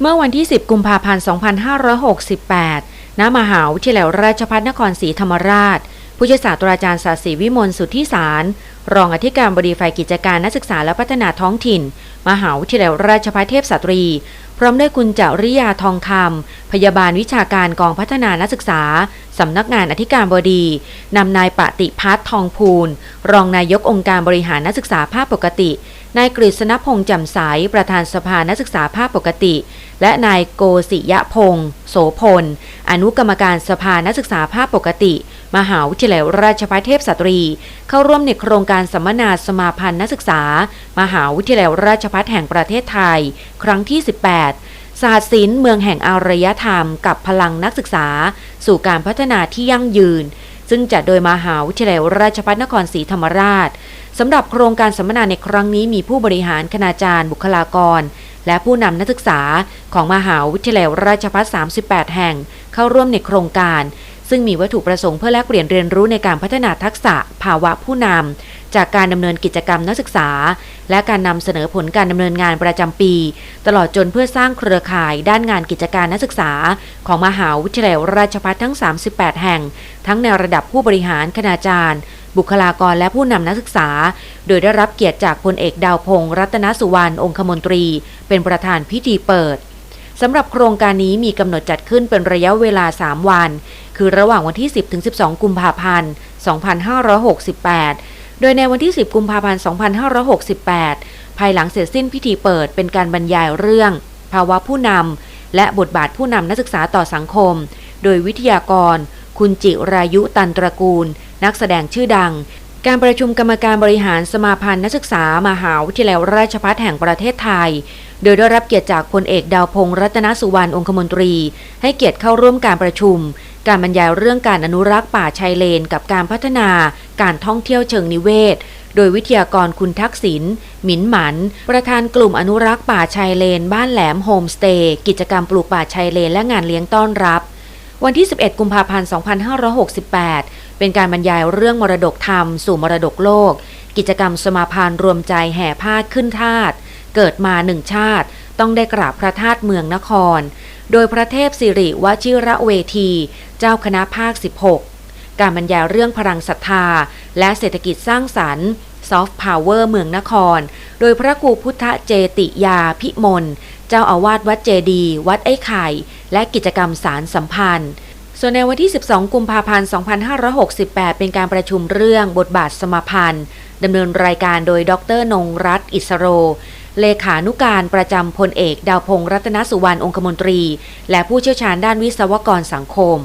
เมื่อวันที่ 10 กุมภาพันธ์ 2568 ณ มหาวิทยาลัยราชภัฏนครศรีธรรมราช ผู้ช่วยศาสตราจารย์ศาสีวิมลสุทธิสาร รองอธิการบดีฝ่ายกิจการนักศึกษาและพัฒนาท้องถิ่น มหาวิทยาลัยราชภัฏเทพสตรี พร้อมด้วยคุณเจาริยาทองคำพยาบาลวิชาการกองพัฒนานักศึกษา สำนักงานอธิการบดี นำนายปฏิพัฒน์ทองพูล รองนายกองค์การบริหารนักศึกษาภาคปกติ นายกฤษณพงษ์จำสายประธานสภานักศึกษาภาคปกติ และนายโกศิยะพงษ์โสพล อนุกรรมการสภานักศึกษาภาคปกติ มหาวิทยาลัยราชภัฏเทพสตรี เข้าร่วมในโครงการสัมมนาสมาพันธ์นักศึกษา มหาวิทยาลัยราชภัฏแห่งประเทศไทย ครั้งที่ 18ศาสตร์ศิลป์เมืองแห่งอารยธรรม กับพลังนักศึกษา สู่การพัฒนาที่ยั่งยืน ซึ่งจัดโดยมหาวิทยาลัยราชภัฏนครศรีธรรมราชสำหรับโครงการสัมมนาในครั้งนี้มีผู้บริหารคณาจารย์ บุคลากร และผู้นำนักศึกษาของมหาวิทยาลัยราชภัฏ38 แห่ง เข้าร่วมในโครงการ ซึ่งมีวัตถุประสงค์เพื่อแลกเปลี่ยนเรียนรู้ในการพัฒนาทักษะภาวะผู้นำ จากการดำเนินกิจกรรมนักศึกษา และการนำเสนอผลการดำเนินงานประจำปี ตลอดจนเพื่อสร้างเครือข่ายด้านงานกิจการนักศึกษา ของมหาวิทยาลัยราชภัฏทั้ง 38 แห่ง ทั้งในระดับผู้บริหารคณาจารย์ บุคลากรและผู้นำนักศึกษา โดยได้รับเกียรติจากพลเอกดาวพงษ์รัตนสุวรรณองคมนตรี เป็นประธานพิธีเปิดสำหรับโครงการนี้มีกำหนดจัดขึ้นเป็นระยะเวลา 3 วัน คือระหว่างวันที่ 10 ถึง 12 กุมภาพันธ์ 2568 โดยในวันที่ 10 กุมภาพันธ์ 2568 ภายหลังเสร็จสิ้นพิธีเปิดเป็นการบรรยายเรื่อง ภาวะผู้นำและบทบาทผู้นำนักศึกษาต่อสังคม โดยวิทยากร คุณจิรายุตันตระกูล นักแสดงชื่อดัง การประชุมกรรมการบริหารสมาพันธ์นักศึกษามหาวิทยาลัยราชภัฏแห่งประเทศไทย โดยได้รับเกียรติจากพลเอกดาวพงษ์รัตนสุวรรณองคมนตรี ให้เกียรติเข้าร่วมการประชุม การบรรยายเรื่องการอนุรักษ์ป่าชายเลน กับการพัฒนา การท่องเที่ยวเชิงนิเวศ โดยวิทยากรคุณทักษิณหมินหมัน ประธานกลุ่มอนุรักษ์ป่าชายเลน บ้านแหลมโฮมสเตย์กิจกรรมปลูกป่าชายเลนและงานเลี้ยงต้อนรับ วันที่ 11 กุมภาพันธ์ 2568 เป็นการบรรยายเรื่องมรดกธรรม สู่มรดกโลก กิจกรรมสมาพานรวมใจแห่ผ้าขึ้นธาตุเกิดมาหนึ่งชาติ ต้องได้กราบพระธาตุเมืองนคร โดยพระเทพสิริวชิระเวที เจ้าคณะภาค 16 การบรรยายเรื่องพลังศรัทธา และเศรษฐกิจสร้างสรรค์ซอฟต์พาวเวอร์เมืองนคร โดยพระครูพุทธเจติยาพิมล เจ้าอาวาสวัดเจดี วัดไอ้ไข่ และกิจกรรมสารสัมพันธ์ ส่วนในวันที่ 12 กุมภาพันธ์ 2568 เป็นการประชุมเรื่องบทบาทสมาพันธ์ดำเนินรายการโดยดรนงรัตอิสโร เลขานุการประจำพลเอกดาวพงษ์รัตนสุวรรณองคมนตรี และผู้เชี่ยวชาญด้านวิศวกรสังคม